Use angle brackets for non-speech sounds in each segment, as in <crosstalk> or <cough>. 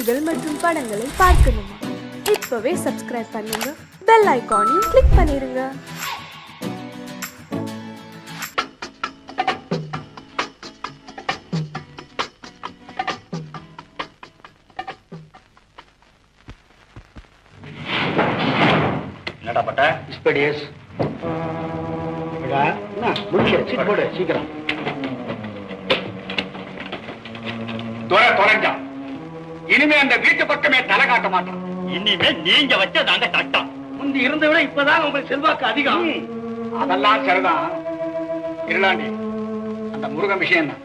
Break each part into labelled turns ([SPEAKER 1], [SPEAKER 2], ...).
[SPEAKER 1] பாடல்கள் மற்றும் படங்களை பார்க்கணுமா? இப்பவே சப்ஸ்கிரைப் பண்ணுங்க. பெல் ஐகானையும் கிளிக் பண்ணிருங்க.
[SPEAKER 2] என்னடா பட்ட?
[SPEAKER 3] முடிச்சு சீட் போடு சீக்கிரம்.
[SPEAKER 2] துறை தொலைஞ்சான் இனிமே அந்த வீட்டு பக்கமே தலை காட்ட மாட்டான்
[SPEAKER 4] இனிமே நீங்க வச்சதாங்க சட்டம்.
[SPEAKER 3] முந்தி இருந்த விட இப்பதான் உங்களுக்கு செல்வாக்கு அதிகம்.
[SPEAKER 2] அதெல்லாம் சரிதான். இருளாண்டி அந்த முருகன் விஷயம் தான்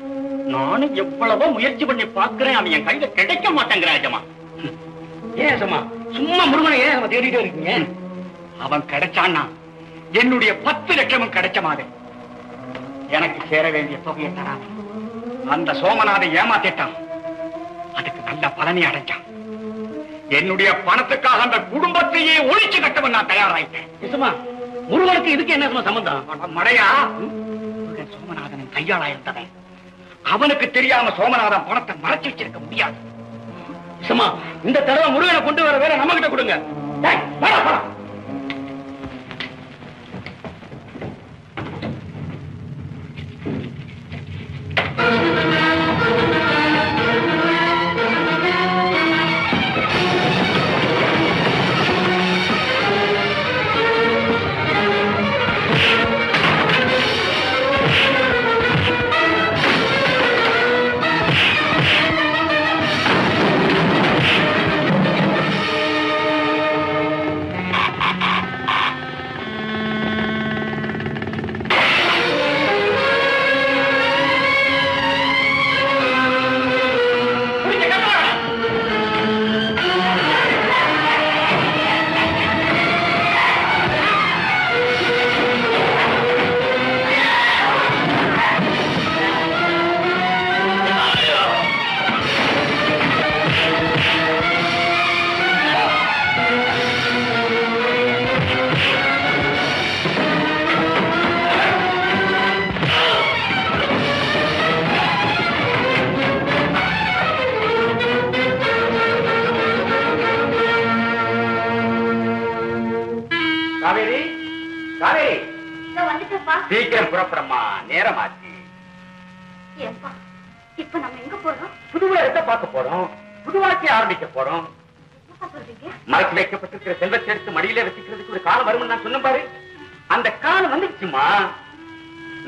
[SPEAKER 4] நானும் எவ்வளவோ முயற்சி பண்ணி பாக்குறேன் அவன் என் கையில கிடைக்க மாட்டேங்கிறான் ஏஜமா
[SPEAKER 3] ஏன் சம்மா முருகனை ஏன் நம்ம தேடிட்டே இருக்கீங்க?
[SPEAKER 2] அவன் கிடைச்சான்னா என்னுடைய பத்து லட்சமும் கிடைச்ச மாதிரி. எனக்கு சேர வேண்டிய தொகையை தரான். அந்த சோமநாதை ஏமாத்திட்டான். அதுக்கு நல்ல பலனை அடைஞ்சான். என்னுடைய பணத்துக்காக அந்த குடும்பத்தையே ஒழிச்சு கட்டவன் நான் தயாராயிட்டேன்.
[SPEAKER 3] நிசமா முருகனுக்கு இதுக்கு என்ன சம்பந்தம்?
[SPEAKER 2] மடையா முருகன் சோமநாதனின் கையாளா இருந்தவன் அவனுக்கு தெரியாம சோமநாதன் பணத்தை மறைச்சு வச்சிருக்க முடியாது.
[SPEAKER 3] நிசமா இந்த தடவை முருகனை கொண்டு வர வேற நம்ம கிட்ட கொடுங்க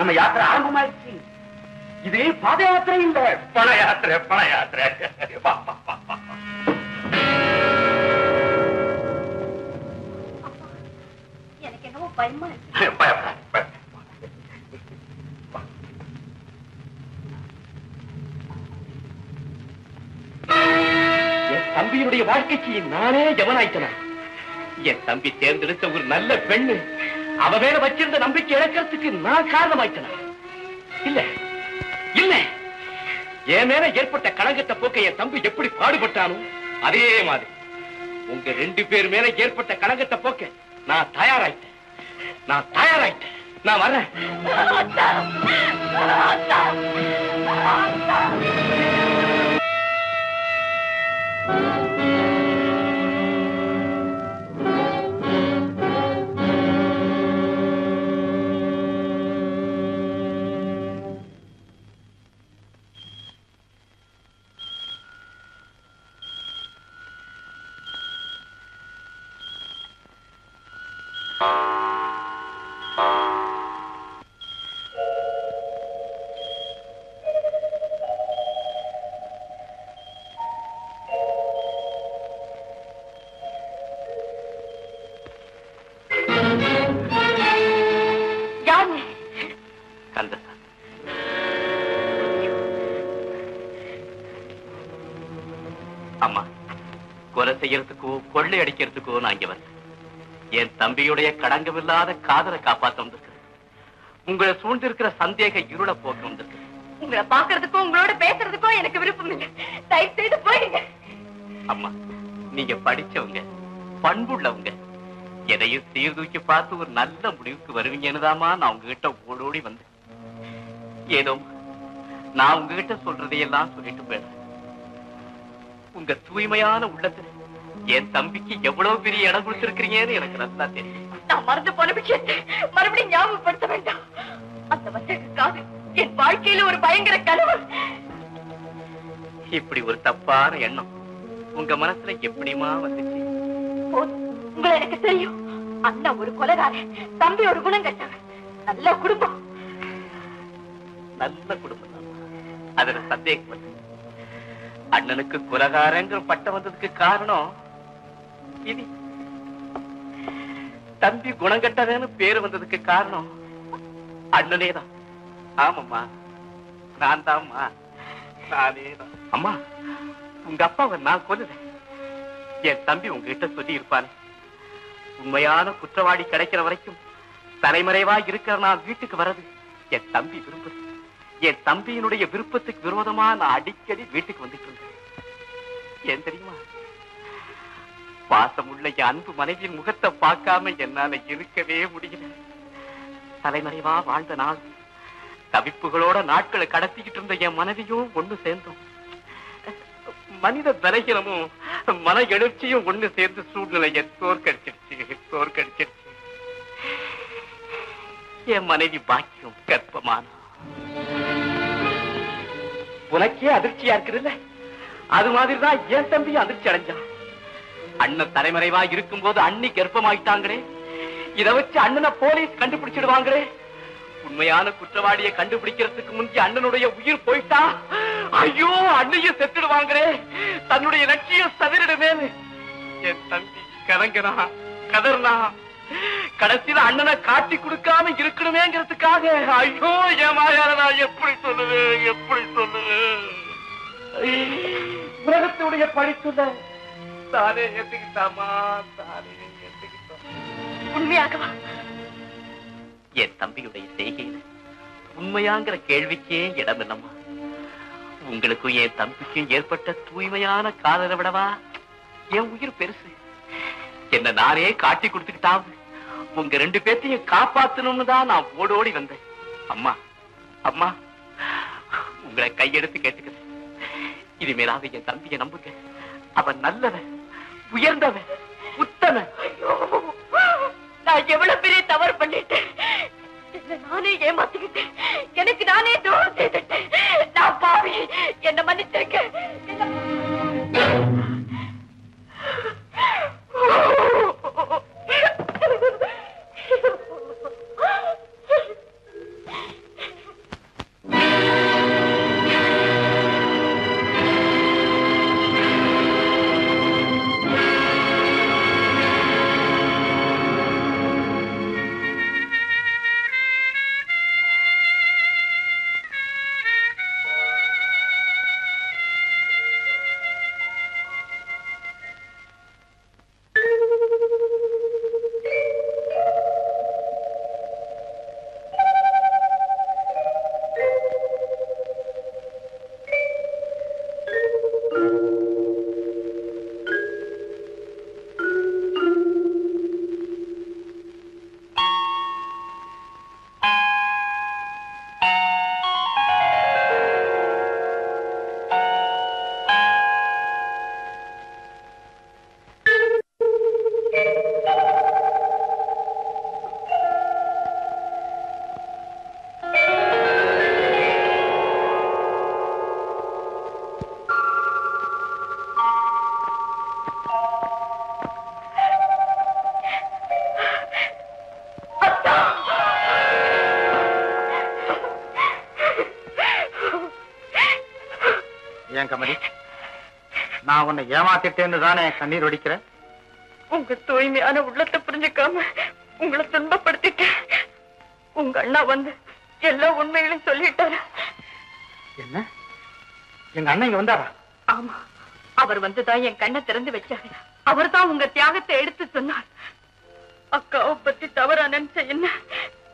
[SPEAKER 5] நம்ம
[SPEAKER 2] யாத்திரை ஆரம்பமாயிடுச்சு. இது பாத யாத்திரை இல்ல. பண யாத்திரை பண யாத்திரை.
[SPEAKER 5] எனக்கு என்னவோ பயமா இருக்கு.
[SPEAKER 3] தம்பியினுடைய வாழ்க்கைக்கு நானே ஜவனாயிட்டன என் தம்பி தேர்ந்தெடுத்த ஒரு நல்ல பெண்ணு. அவ மேல வச்சிருந்த நம்பிக்கை இழக்கிறதுக்கு நான் காரணமாயிட்டன? இல்ல. இல்ல. என் மேல ஏற்பட்ட களங்கத்தை போக்க என் தம்பி எப்படி பாடுபட்டானோ அதே மாதிரி. உங்க ரெண்டு பேர் மேல ஏற்பட்ட களங்கத்தை போக்க நான் தயாராயிட்டேன். நான் தயாராயிட்டேன். நான் வரேன்.
[SPEAKER 4] கொள்ளை அடிக்கிறதுக்கோ நான் இங்க வரல என் தம்பியுடைய கடங்கமில்லாத காதலை காப்பாத்த வந்திருக்கிறேன். உங்களை சூழ்ந்திருக்கிற சந்தேக இருளை போக்க வந்திருக்கிறேன்.
[SPEAKER 5] உங்களை பாக்குறதுக்கும் உங்களோட பேசுறதுக்கும் எனக்கு விருப்பம் இல்லை. தயவு செய்து போயிடுங்க.
[SPEAKER 4] அம்மா நீங்க படிச்சவங்க பண்புள்ளவங்க எதையும் சீர்தூக்கி பார்த்து ஒரு நல்ல முடிவுக்கு வருவீங்கன்னுதாம்மா நான் உங்ககிட்ட ஓடோடி வந்தேன். ஏதோ நான் உங்ககிட்ட சொல்றதையெல்லாம் சொல்லிட்டு போயிடுறேன். உங்க தூய்மையான உள்ளத்துல என் தம்பிக்கு எவ்வளவு பெரிய இடம் கொடுத்திருக்கிறீங்கன்னு எனக்கு நல்லா தெரியும்.
[SPEAKER 6] நான் மறந்து போன விஷயத்தை மறுபடியும் ஞாபகப்படுத்த வேண்டாம். அந்த வசக காது. என் வாழ்க்கையில ஒரு பயங்கர கனவு.
[SPEAKER 4] இப்படி ஒரு தப்பான எண்ணம் உங்க மனசுல எப்படிமா வந்துச்சு?
[SPEAKER 6] உங்களை எனக்கு தெரியும். அண்ணா ஒரு கொலகாரன் தம்பி ஒரு குணம் கட்டவன். நல்ல குடும்பம்.
[SPEAKER 4] நல்ல குடும்பம் தான். அதுல சந்தேகம் இல்லை. அண்ணனுக்கு குலகாரங்கிற பட்டம் வந்ததுக்கு காரணம் இது தம்பி குணங்கட்டவன்னு பேரு வந்ததுக்கு காரணம் அண்ணனே தான் ஆமாம்மா. நான் தான்மா நானே தான் அம்மா உங்க அப்பாவை நான் கொல்லுறேன் என் தம்பி உங்ககிட்ட சொல்லி இருப்பான் உண்மையான குற்றவாளி கிடைக்கிற வரைக்கும் தலைமறைவா இருக்கிற நான் வீட்டுக்கு வர்றது என் தம்பி விரும்புது என் தம்பியினுடைய விருப்பத்துக்கு விரோதமா நான் அடிக்கடி வீட்டுக்கு வந்துட்டு இருந்தேன். ஏன் தெரியுமா? பாசமுள்ள என் அன்பு மனைவியின் முகத்தை பார்க்காம என்னால இருக்கவே முடியல. தலைமறைவா வாழ்ந்த நாள். தவிப்புகளோட நாட்களை கடத்திக்கிட்டு இருந்த என் மனைவியும் ஒண்ணு சேர்ந்தோம். மனித பலகீனமும் மன எழுச்சியும் ஒண்ணு சேர்ந்து சூழ்நிலையை தோற்கடிச்சிருச்சு தோற்கடிச்சிருச்சு என் மனைவி பாக்கியம் கர்ப்பமானா. உனக்கே அதிர்ச்சியா இருக்குதுல்ல? அது மாதிரிதான் என் தம்பி அதிர்ச்சி அடைஞ்சான் அண்ணன் தலைமறைவா இருக்கும்போது அண்ணி கர்ப்பமாயிட்டாங்களே. இத வச்சு அண்ணனை போலீஸ் கண்டுபிடிச்சிடுவாங்களே. உண்மையான குற்றவாளியை கண்டுபிடிக்கிறதுக்கு முந்தைய அண்ணனுடைய உயிர் போயிட்டா? ஐயோ அண்ணையும் செத்துடுவாங்களே. தன்னுடைய லட்சியம் சதிரிடுமே என் தம்பி கலங்கனா கதர்னா. கடைசியில அண்ணனை காட்டி கொடுக்காம இருக்கணுமேங்கிறதுக்காக. ஐயோ என் நான் எப்படி சொல்லுவேன் எப்படி சொல்லுவேன். உலகத்துடைய படிச்சுள்ள தானே ஏத்துக்கிட்டாமா? தானே ஏத்துக்கிட்டா
[SPEAKER 6] உண்மையாகவா?
[SPEAKER 4] என் தம்பியுடைய செய்கையில உண்மையாங்கிற கேள்விக்கே இடம் இல்லம்மா. உங்களுக்கும் என் தம்பிக்கும் ஏற்பட்ட தூய்மையான காதலை விடவா? என் உயிர் பெருசு. என்ன நானே காட்டி கொடுத்துக்கிட்டாவது உங்க ரெண்டு பேர்த்தையும் காப்பாத்தணும்னு தான் நான் ஓடோடி வந்தேன். அம்மா அம்மா உங்களை கையெடுத்து கேட்டுக்கிறேன். இனிமேலாவது என் தம்பியை நம்புங்க. அவன் நல்லவன். உயர்ந்தவன் உத்தமன்.
[SPEAKER 6] நான் எவ்வளவு பெரிய தவறு பண்ணிட்டேன். நானே ஏமாத்திக்கிட்டேன். எனக்கு நானே துரோகம் செய்துட்டேன். நான் பாவி. என்ன மன்னிச்சிருக்க
[SPEAKER 2] உன்னை ஏமாத்திட்டேன்னு தானே கண்ணீர் வடிக்கிறேன்
[SPEAKER 6] உங்க தூய்மையான உள்ளத்தை புரிஞ்சுக்காம உங்களை துன்பப்படுத்திட்டேன். உங்க அண்ணா வந்து எல்லா உண்மைகளையும் சொல்லிட்டாரு.
[SPEAKER 2] என்ன? எங்க அண்ணன் இங்க வந்தாரா?
[SPEAKER 6] ஆமா. அவர் வந்துதான் என் கண்ணை திறந்து வச்சாரு. அவர் தான் உங்க தியாகத்தை எடுத்து சொன்னார். அக்காவை பத்தி தவறா நினைச்ச என்ன?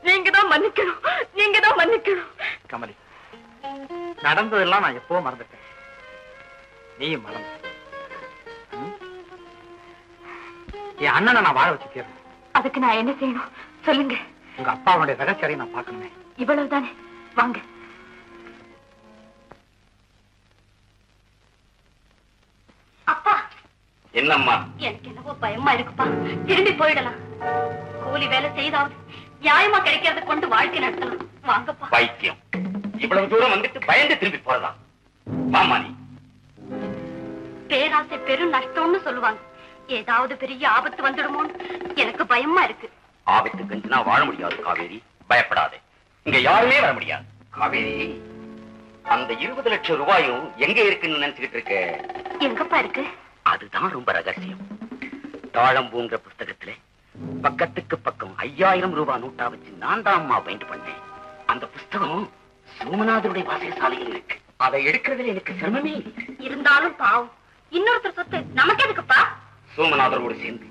[SPEAKER 6] நீங்க தான் மன்னிக்கணும். நீங்க தான் மன்னிக்கணும்.
[SPEAKER 2] கமலி நடந்ததெல்லாம் நான் எப்போ மறந்துட்டேன். நீயும் மறந்து. என் அண்ணனை நான் வாழ வச்சு தீரணும்
[SPEAKER 6] அதுக்கு நான் என்ன செய்யணும்? சொல்லுங்க.
[SPEAKER 2] உங்க அப்பாவுடைய ரகசியரை நான் பார்க்கணுமே.
[SPEAKER 6] இவ்வளவுதானே? வாங்க.
[SPEAKER 3] என்னம்மா?
[SPEAKER 6] எனக்கு என்னவோ பயமா இருக்குப்பா. திரும்பி போயிடலாம். கூலி வேலை செய்தாவது நியாயமா கிடைக்கிறத கொண்டு வாழ்க்கை நடத்தலாம். வாங்கப்பா.
[SPEAKER 3] பைத்தியம் இவ்வளவு தூரம் வந்துட்டு பயந்து திரும்பி போறதா? மாமா நீ
[SPEAKER 6] பேராசை பெரும் நஷ்டம்னு சொல்லுவாங்க. ஏதாவது பெரிய ஆபத்து வந்துடுமோன்னு எனக்கு பயமா இருக்கு.
[SPEAKER 3] ஆபத்து கஞ்சினா வாழ முடியாது காவேரி. பயப்படாதே. இங்க யாருமே வர முடியாது. காவேரி அந்த இருபது லட்சம் ரூபாயும் எங்க இருக்குன்னு நினைச்சுக்கிட்டு இருக்க?
[SPEAKER 6] எங்கப்பா இருக்கு?
[SPEAKER 3] அதுதான் ரொம்ப ரகசியம். தாழம்பூன்ற புஸ்தகத்திலே பக்கத்துக்கு பக்கம் ஐயாயிரம் ரூபாய் நோட்டா வச்சு நான் தான் அம்மா பைண்ட் பண்ணேன். அந்த புஸ்தகம் சோமநாதருடைய வாசகசாலையில் இருக்கு. அதை எடுக்கிறதுல எனக்கு சிரமமே
[SPEAKER 6] இருந்தாலும் பாவம். இன்னொருத்தர் சொத்து நமக்கு எதுக்குப்பா?
[SPEAKER 3] சோமநாதரோடு சேர்ந்து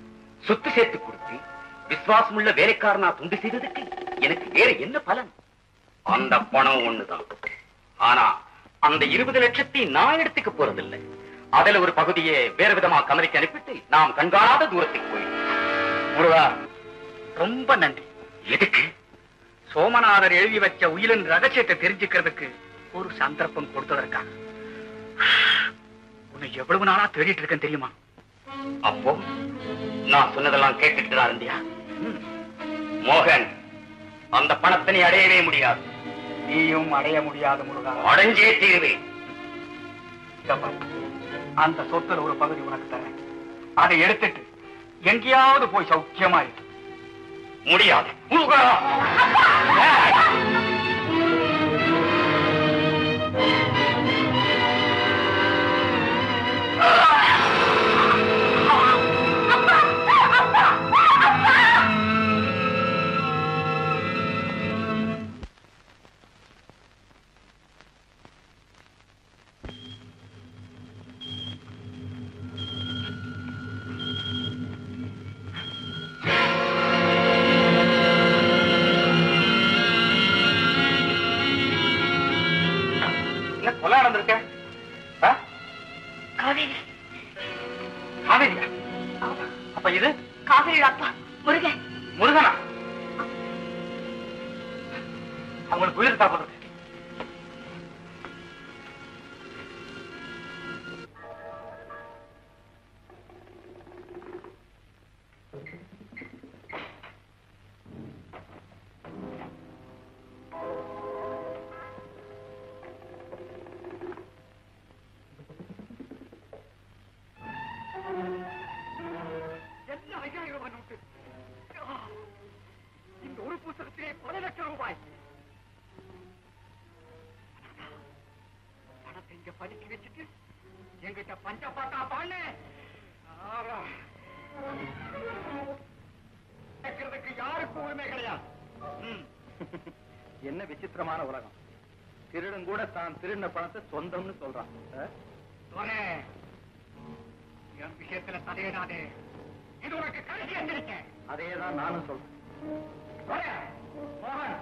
[SPEAKER 3] சொத்து சேர்த்து கொடுத்து விசுவாசமுள்ள வேலைக்காரனா துண்டு செய்ததுக்கு எனக்கு வேற என்ன பலன்? அந்த பணம் ஒண்ணுதான். ஆனா அந்த இருபது லட்சத்தை நான் எடுத்துக்க போறதில்லை. அதுல ஒரு பகுதியை வேற விதமா கமரிக்கு அனுப்பிட்டு நாம் கண்காணாத தூரத்துக்கு போயிடும். முருகா ரொம்ப நன்றி. எதுக்கு? சோமநாதர் எழுதி வச்ச உயிரின் ரகசியத்தை தெரிஞ்சுக்கிறதுக்கு ஒரு சந்தர்ப்பம் கொடுத்ததற்காக. உன்னை எவ்வளவு நாளா தேடிட்டு இருக்கேன் தெரியுமா? அப்போ நான் சொன்னதெல்லாம் கேட்டுட்டு தான் இருந்தியா. மோகன் அந்த பணத்தை நீ அடையவே முடியாது.
[SPEAKER 2] நீயும் அடைய முடியாத முருகா.
[SPEAKER 3] அடைஞ்சே தீருவேன்.
[SPEAKER 2] அந்த சொத்துல ஒரு பகுதி உனக்கு தரேன். அதை எடுத்துட்டு எங்கேயாவது போய் சௌக்கியமா
[SPEAKER 3] முடியாது. முருகா! <laughs>
[SPEAKER 2] எங்கிட்ட பஞ்ச பாட்டா பாடு கேட்கறதுக்கு யாருக்கும் உரிமை கிடையாது.
[SPEAKER 7] என்ன விசித்திரமான உலகம். திருடன் கூட தான் திருடின பணத்தை சொந்தம்னு சொல்றான்.
[SPEAKER 2] என் விஷயத்துல தலையிடாதே இது உனக்கு கடைசி எந்திரிக்க
[SPEAKER 7] அதேதான் நானும் சொல்றேன்.
[SPEAKER 2] மோகன்.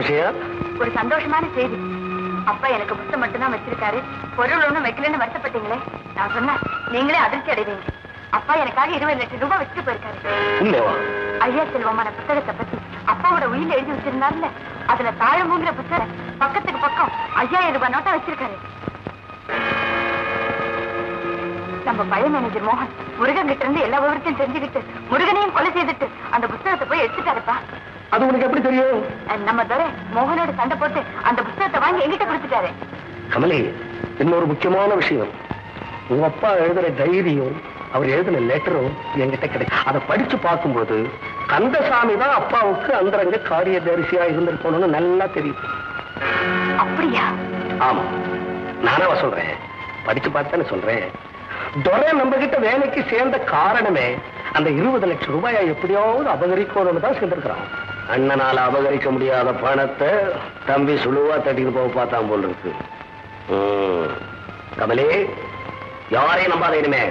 [SPEAKER 8] விஷயம்
[SPEAKER 9] ஒரு சந்தோஷமான செய்தி. அப்பா எனக்கு புத்தம் மட்டும்தான் வச்சிருக்காரு. பொருள் ஒண்ணும் வைக்கலன்னு வருத்தப்பட்டீங்களே? நான் சொன்னேன் நீங்களே அதிர்ச்சி அடைவீங்க. அப்பா எனக்காக இருபது லட்சம் ரூபாய் வச்சுட்டு போயிருக்காரு. ஐயா செல்வமான புத்தகத்தை பத்தி அப்பாவோட உயிர் எழுதி வச்சிருந்தாருல அதுல தாழம்புங்கிற புத்தகம் பக்கத்துக்கு பக்கம் ஐயாயிரம் ரூபாய் நோட்டா வச்சிருக்காரு. நம்ம பழைய மேனேஜர் மோகன் முருகன் கிட்ட இருந்து எல்லா விவரத்தையும் தெரிஞ்சுக்கிட்டு முருகனையும் கொலை செய்துட்டு அந்த புத்தகத்தை போய் எடுத்துட்டாருப்பா.
[SPEAKER 8] அது உனக்கு எப்படி தெரியும்?
[SPEAKER 9] நம்ம துரை மோகனோட சண்டை போட்டு அந்த புத்தகத்தை வாங்கி எங்கிட்ட கொடுத்துட்டாரு.
[SPEAKER 8] கமலி இன்னொரு முக்கியமான விஷயம். உங்க அப்பா எழுதுற தைரியம் அவர் எழுதின லெட்டரும் என்கிட்ட கிடைக்கும். அதை படிச்சு பார்க்கும்போது கந்தசாமி தான் அப்பாவுக்கு அந்தரங்க காரியதரிசியா இருந்திருக்கணும்னு நல்லா தெரியும்.
[SPEAKER 9] அப்படியா?
[SPEAKER 8] ஆமா. நானாவா சொல்றேன். படிச்சு பார்த்தானே சொல்றேன். துரை நம்ம கிட்ட வேலைக்கு சேர்ந்த காரணமே அந்த இருபது லட்சம் ரூபாயை எப்படியாவது அபகரிக்கணும்னு தான் சேர்ந்திருக்கிறான். அண்ணனால அபகரிக்க முடியாத பணத்தை தம்பி சுழுவா தட்டிட்டு போக பார்த்தான் போல் இருக்கு. கமலே யாரையும் நம்பாத இனிமே.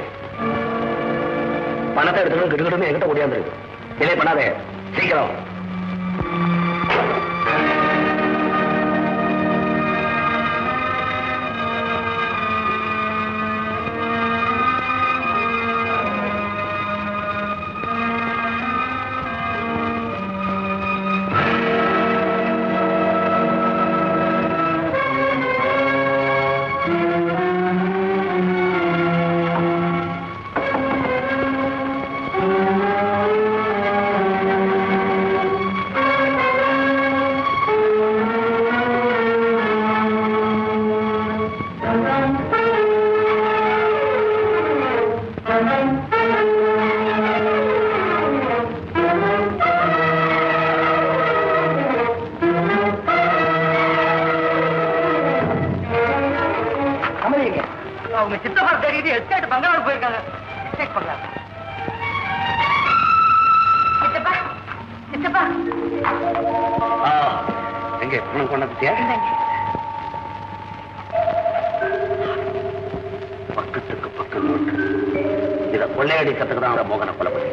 [SPEAKER 8] பணத்தை எடுத்துக்கணும் கிட்டுக்கிட்டுமே என்கிட்ட ஓடியாந்துருக்கு. இல்லை பண்ணாதே. சீக்கிரம். இத கொள்ளையடிக்கிறதுக்கு தான் மோகனை கொலை பண்ணி.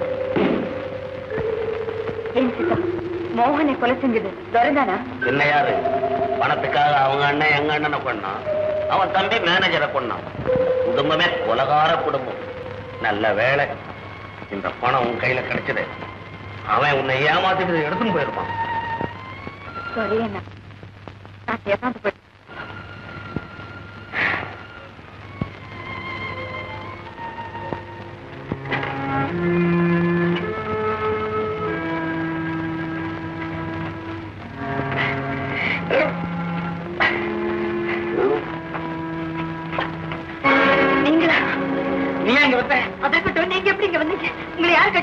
[SPEAKER 9] ஏன் சித்தா மோகனை கொலை செஞ்சது துரைதானா?
[SPEAKER 8] என்ன யாரு? பணத்துக்காக அவங்க அண்ணன் எங்க அண்ணனை கொண்டான் அவன் தம்பி மேனேஜரை கொண்டான் குடும்பமே உலகார குடும்பம். நல்ல வேலை. இந்த பணம் உன் கையில கிடைச்சது. அவன் உன்னை ஏமாத்திட்டு எடுத்துன்னு போயிருப்பான்.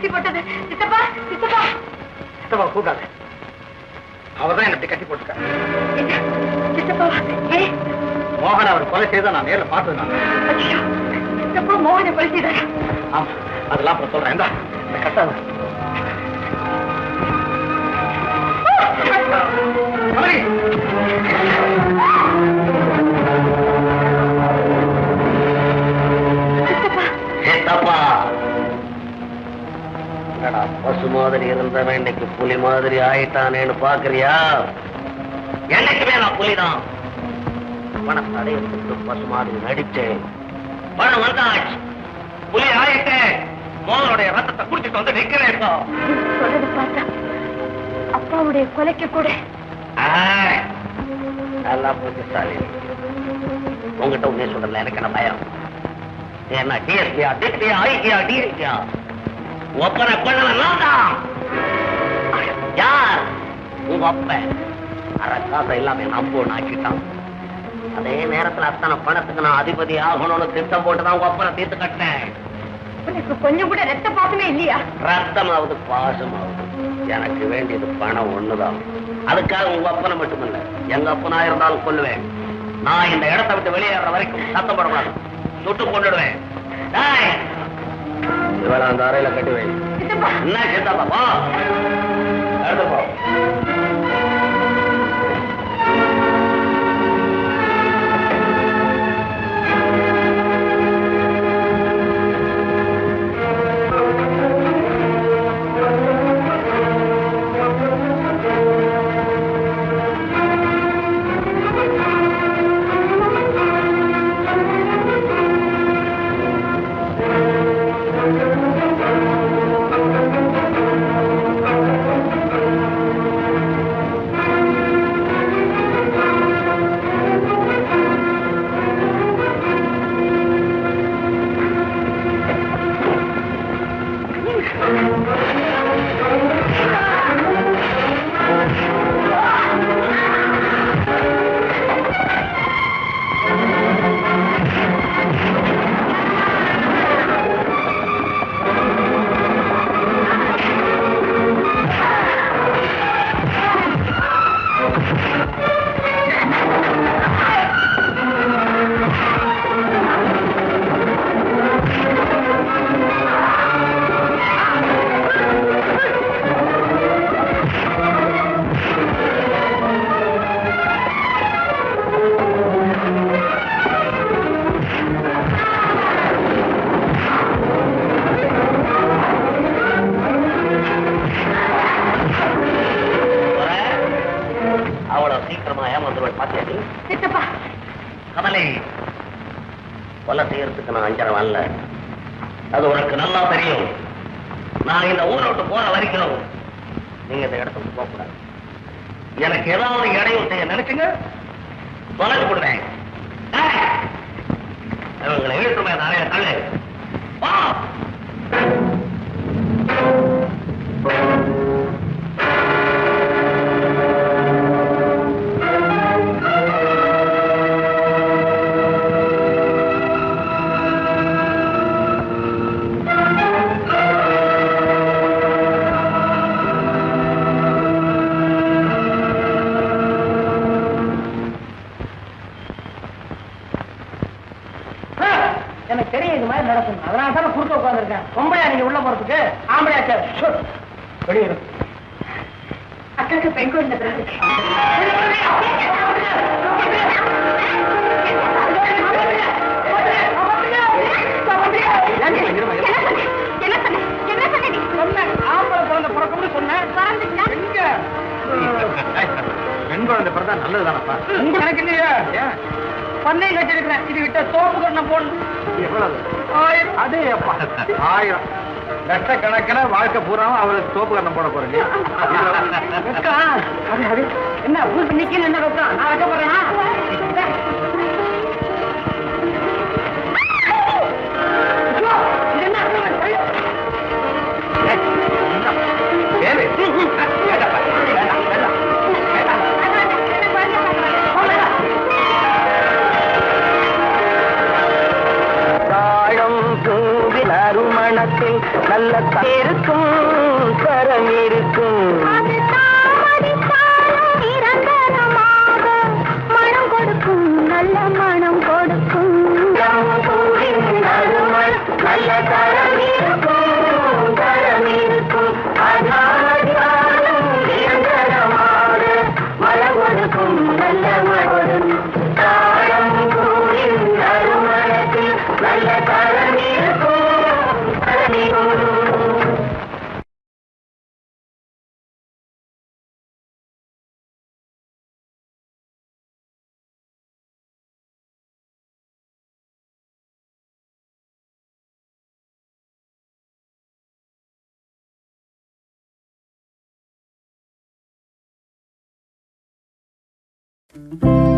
[SPEAKER 9] கட்டி போட்டது சித்தப்பா சித்தப்பா.
[SPEAKER 8] சித்தப்பா கூட்டாத அவதான் என்னை கட்டி போட்டுக்க?
[SPEAKER 9] சித்தப்பா ஏ?
[SPEAKER 8] மோகன் அவர் கொலை செய்த நான் நேர்ல பார்த்தது நான்
[SPEAKER 9] சித்தப்பா மோகனை கொலை செய்தாரா?
[SPEAKER 8] ஆமா அதெல்லாம் அப்புறம் சொல்றேன். இந்தா, கட்டாத
[SPEAKER 9] சித்தப்பா.
[SPEAKER 8] என்னடா பசு மாதிரி இருந்தவன் இன்னைக்கு புலி மாதிரி ஆயிட்டானேன்னு பாக்குறியா? என்னைக்குமே நான் புலிதான்? பணம் தடையத்துக்கு பசு மாதிரி நடிச்சேன் பணம் வந்தாச்சு. புலி ஆயிட்டேன் மோகனுடைய ரத்தத்தை குடிச்சிட்டு வந்து நிக்கிறேன் இப்போ.
[SPEAKER 9] சொல்றது பார்த்தா அப்பாவுடைய கொலைக்கு கூட.
[SPEAKER 8] நல்லா புத்திசாலி உங்ககிட்ட உண்மையை சொல்றதுல எனக்கு என்ன பயம்? என்ன டிஎஸ்பியா டிஸ்பியா ஐக்கியா டிஎஸ்பியா ஒப்பனை கொள்ளல நான்? தான் யார்? உங்க அப்ப. அரை காசை எல்லாமே நம்போன்னு ஆக்கிட்டான். அதே நேரத்துல அத்தனை பணத்துக்கு நான் அதிபதி ஆகணும்னு திட்டம் போட்டு தான் உங்க அப்பனை தீர்த்து கட்டினேன்.
[SPEAKER 9] உனக்கு கொஞ்சம் கூட ரத்த பாசமே இல்லையா?
[SPEAKER 8] ரத்தமாவது பாசமாவது. எனக்கு வேண்டியது பணம் ஒண்ணுதான். அதுக்காக உங்க அப்பனை மட்டுமில்ல எங்க அப்பனா இருந்தாலும் கொல்லுவேன் நான் இந்த இடத்தை விட்டு வெளியேற வரைக்கும் சத்தம் போடக்கூடாது. சுட்டு கொண்டுடுவேன். இவளை அந்த அறையில கட்டி வை. என்ன சித்தப்பா? போ.
[SPEAKER 10] சித்தப்பா.
[SPEAKER 8] கமலே கொலை செய்யறதுக்கு நான் அஞ்சரை வரல. அது உனக்கு நல்லா தெரியும். நான் இந்த ஊரை விட்டு போற வரைக்கும் நீங்க இந்த இடத்துக்கு போக கூடாது எனக்கு ஏதாவது இடையூறு செய்ய நினைச்சுங்க தொலைச்சு போடுவேன் வீட்டுமே இவங்களை இழுத்துமே நிறைய தள்ளு.
[SPEAKER 11] எனக்கு தெரியும் இது மாதிரி நடக்கும். அதனால தான் குறுக்க உட்காந்துருக்கேன் பொம்பளையா நீங்க உள்ள போறதுக்கு ஆம்பளையா வெளியே
[SPEAKER 10] அக்காக்கு பெண் குழந்தை
[SPEAKER 7] பெண் குழந்தை பிறந்தா நல்லதுதானப்பா?
[SPEAKER 11] உங்க எனக்கு இல்லையா. பண்ணை கட்டிருக்கிறேன் இது விட்ட சோப்பு கண்ணம் போடணும்
[SPEAKER 7] எவ்வளவு?
[SPEAKER 11] ஆயிரம்.
[SPEAKER 7] அதே அப்பா. <laughs> ஆயிரம். லட்சக்கணக்கில் வாழ்க்கை பூராவும் அவளுக்கு சோப்பு கண்ணம் போட போறீங்க
[SPEAKER 11] என்ன நிக்கணும் என்ன வெக்கம் நான் வைக்க போறேனா?
[SPEAKER 12] Thank you.